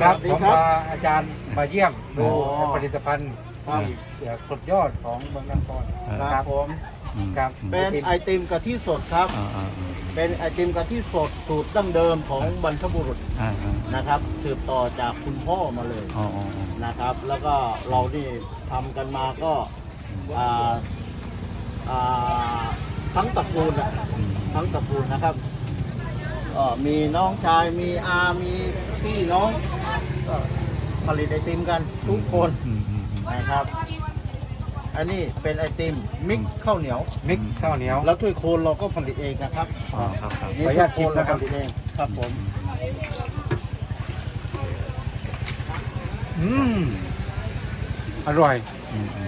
ครับสวัสดีผมครับพาอาจารย์มาเยี่ยมดูอ๋อผลิตภัณฑ์ครับที่สุดยอดของเมืองนครครับผมครับเป็นไอติมกะทิสดครับ อ่าอ่าเป็นไอติมกะทิสดสูตรดั้งเดิมของบรรพบุรุษอ่าอ่านะครับ สืบต่อจากคุณพ่อมาเลยอ๋ออ๋ออ๋อนะครับ แล้วก็เรานี่ทำกันมาก็อ่าอ่าทั้งตระกูลอะอืมทั้งตระกูลนะครับก็มีน้องชายมีอา มีพี่น้อง ก็ผลิตไอติมกันทุกคนอืมอืมอืมนะครับ อันนี้เป็นไอติมมิกซ์ข้าวเหนียว มิกซ์ข้าวเหนียวแล้วถ้วยโคนเราก็ผลิตเองนะครับอ๋อครับครับนี่ขออนุญาตชิมนะครับถ้วยโคนเราผลิตเองครับผมอืม อร่อย อืมอืมโอเคอ